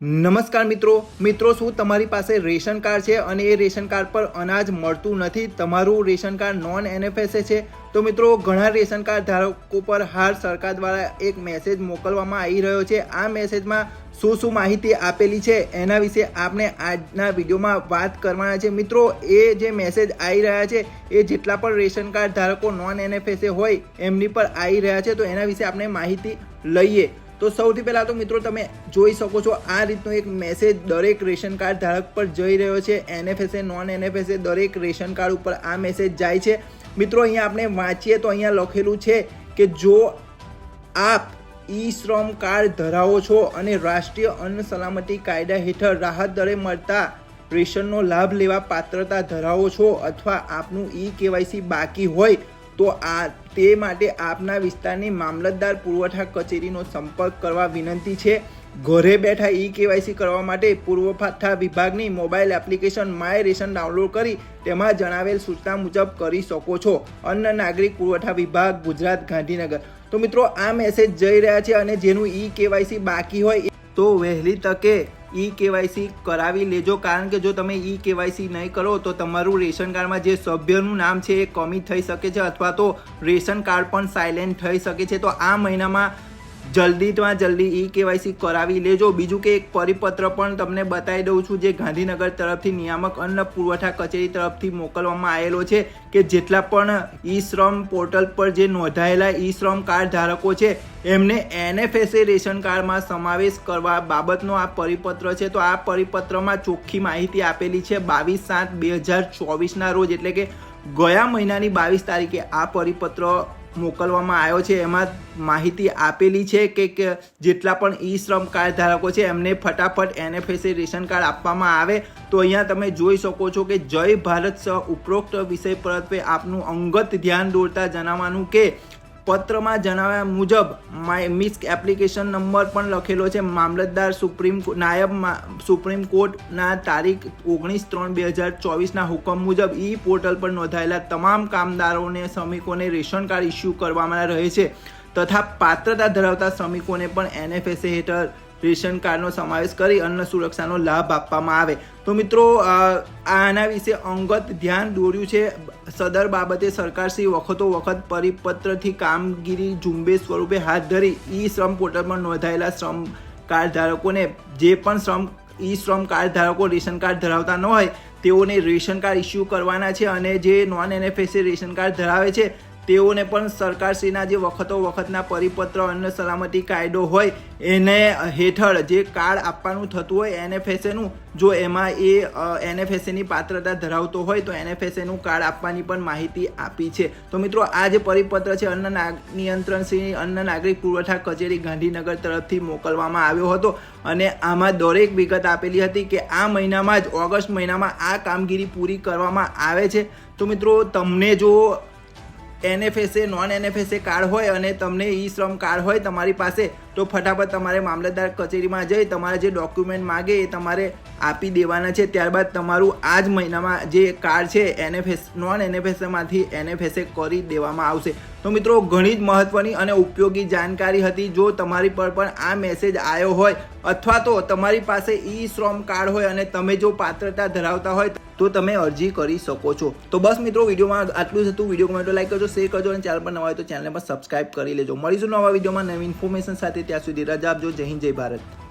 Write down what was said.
નમસ્કાર મિત્રો. મિત્રો, શું તમારી પાસે રેશન કાર્ડ છે અને એ રેશન કાર્ડ પર અનાજ મળતું નથી? તમારું રેશન કાર્ડ નોન એનએફએસએ છે. તો મિત્રો, ઘણા રેશન કાર્ડ ધારકો પર હાલ સરકાર દ્વારા એક મેસેજ મોકલવામાં આવી રહ્યો છે. આ મેસેજમાં શું શું માહિતી આપેલી છે એના વિશે આપણે આજના વિડીયોમાં વાત કરવાના છે. મિત્રો, એ જે મેસેજ આવી રહ્યા છે, એ જેટલા પણ રેશન કાર્ડ ધારકો નોન એનએફએસએ હોય, એમની પર આવી રહ્યા છે. તો એના વિશે આપણે માહિતી લઈએ. તો સૌથી પહેલાં તો મિત્રો તમે જોઈ શકો છો આ રીતનો એક મેસેજ દરેક રેશન કાર્ડ ધારક પર જઈ રહ્યો છે. એનએફએસએ નોન એનએફએસએ દરેક રેશન કાર્ડ ઉપર આ મેસેજ જાય છે. મિત્રો અહીંયા આપણે વાંચીએ તો અહીંયા લખેલું છે કે જો આપ ઈ શ્રમ કાર્ડ ધરાવો છો અને રાષ્ટ્રીય અન્ન સલામતી કાયદા હેઠળ રાહત દરે મળતા રેશનનો લાભ લેવા પાત્રતા ધરાવો છો અથવા આપનું ઈ કેવાયસી બાકી હોય તો આ તે માટે આપના વિસ્તારની મામલતદાર પુરવઠા કચેરીનો સંપર્ક કરવા વિનંતી છે. ઘરે બેઠા ઈ કેવાયસી કરવા માટે પુરવઠા વિભાગની mobile application my ration download કરી તેમાં જણાવેલ સૂચના મુજબ કરી શકો છો. અન્ન નાગરિક પુરવઠા વિભાગ, ગુજરાત ગાંધીનગર. તો મિત્રો, આ મેસેજ જઈ રહ્યા છે અને જેનું ઈ કેવાયસી બાકી હોય તો વહેલી તકે ઈ કેવાયસી કરાવી લેજો. કારણ કે જો તમે ઈ કેવાયસી નહીં કરો, તો તમારું રેશન કાર્ડમાં જે સભ્યનું નામ છે એ કમી થઈ શકે છે અથવા તો રેશન કાર્ડ પણ સાયલેન્ટ થઈ શકે છે. તો આ મહિનામાં જલ્દીમાં જલ્દી ઈ કેવાયસી કરાવી લેજો. બીજું કે એક પરિપત્ર પણ તમને બતાવી દઉં છું જે ગાંધીનગર તરફથી નિયામક અન્ન પુરવઠા કચેરી તરફથી મોકલવામાં આવેલો છે કે જેટલા પણ ઈ શ્રમ પોર્ટલ પર જે નોંધાયેલા ઈ શ્રમ કાર્ડ ધારકો છે, એમને એનએફએસએ રેશન કાર્ડમાં સમાવેશ કરવા બાબતનો આ પરિપત્ર છે. તો આ પરિપત્રમાં ચોખ્ખી માહિતી આપેલી છે બાવીસ સાત બે હજાર ચોવીસના રોજ. એટલે કે ગયા મહિનાની બાવીસ તારીખે આ પરિપત્ર મોકલવામાં આવ્યો છે, એમાં માહિતી આપેલી છે કે જેટલા પણ ઈ શ્રમ કાર્ડ ધારકો છે, એમને ફટાફટ એનએફએસએ રેશન કાર્ડ આપવામાં આવે. તો અહીંયા તમે જોઈ શકો છો કે જય ભારત સહ ઉપરોક્ત વિષય પરત્વે આપનું અંગત ધ્યાન દોરતા જણાવવાનું કે પત્રમાં જણાવ્યા મુજબ માય મિસ એપ્લિકેશન નંબર પણ લખેલો છે. મામલતદાર સુપ્રીમ નાયબ સુપ્રીમ કોર્ટના તારીખ ઓગણીસ ત્રણ બે હજાર ચોવીસના હુકમ મુજબ ઈ પોર્ટલ પર નોંધાયેલા તમામ કામદારોને, શ્રમિકોને રેશન કાર્ડ ઇસ્યુ કરવામાં રહે છે તથા પાત્રતા ધરાવતા શ્રમિકોને પણ એનએફએસએ હેઠળ રેશન કાર્ડનો સમાવેશ કરી અન્ન સુરક્ષાનો લાભ આપવામાં આવે. તો મિત્રો આના વિશે અંગત ધ્યાન દોર્યું છે. સદર બાબતે સરકારશ્રી વખતો વખત પરિપત્રથી કામગીરી ઝુંબેશ સ્વરૂપે હાથ ધરી ઈ શ્રમ પોર્ટલમાં નોંધાયેલા શ્રમ કાર્ડ ધારકોને જે પણ શ્રમ ઈ શ્રમ કાર્ડ ધારકો રેશન કાર્ડ ધરાવતા ન હોય, તેઓને રેશન કાર્ડ ઇસ્યુ કરવાના છે અને જે નોન એનએફએસએ રેશન કાર્ડ ધરાવે છે તેઓને પણ સરકારશ્રીના જે વખતો વખતના પરિપત્ર અન્ન સલામતી કાયદો હોય, એને હેઠળ જે કાર્ડ આપવાનું થતું હોય, એનએફએસએનું, જો એમાં એ એનએફએસએની પાત્રતા ધરાવતો હોય, તો એનએફએસએનું કાર્ડ આપવાની પણ માહિતી આપી છે. તો મિત્રો, આ જે પરિપત્ર છે, અન્ન નાગ, નિયંત્રણ શ્રી અન્ન નાગરિક પુરવઠા કચેરી ગાંધીનગર તરફથી મોકલવામાં આવ્યો હતો. અને આમાં દરેક વિગત આપેલી હતી કે આ મહિનામાં જ, ઓગસ્ટ મહિનામાં આ કામગીરી પૂરી કરવામાં આવે છે. તો મિત્રો, તમને જો એનએફએસએ નોન એનએફએસએ કાર્ડ હોય અને તમને ઈ શ્રમ કાર્ડ હોય તમારી પાસે, તો ફટાફટ તમારે મામલતદાર કચેરીમાં જઈ, તમારા જે ડોક્યુમેન્ટ માગે એ તમારે આપી દેવાના છે. ત્યારબાદ તમારું આ જ મહિનામાં જે કાર્ડ છે એનએફએસ નોન એનએફએસમાંથી એનએફએસએ કરી દેવામાં આવશે. તો મિત્રો, ઘણી જ મહત્ત્વની અને ઉપયોગી જાણકારી હતી. જો તમારી પર પણ આ મેસેજ આવ્યો હોય, અથવા તો તમારી પાસે ઈ શ્રમ કાર્ડ હોય અને તમે જો પાત્રતા ધરાવતા હોય તો તમે અરજી કરી શકો છો. તો બસ મિત્રો, વિડીયોમાં આટલું જ હતું. વીડિયો કમેન્ટો લાઈક કરજો શેર કરજો અને ચેનલ પર નવા હોય તો ચેનલને પણ સબસ્ક્રાઇબ કરી લેજો. મળીશું નવા વિડીયોમાં નવી ઇન્ફોર્મેશન સાથે. ત્યાં સુધી રજા આપજો. જય હિન્દ, જય ભારત.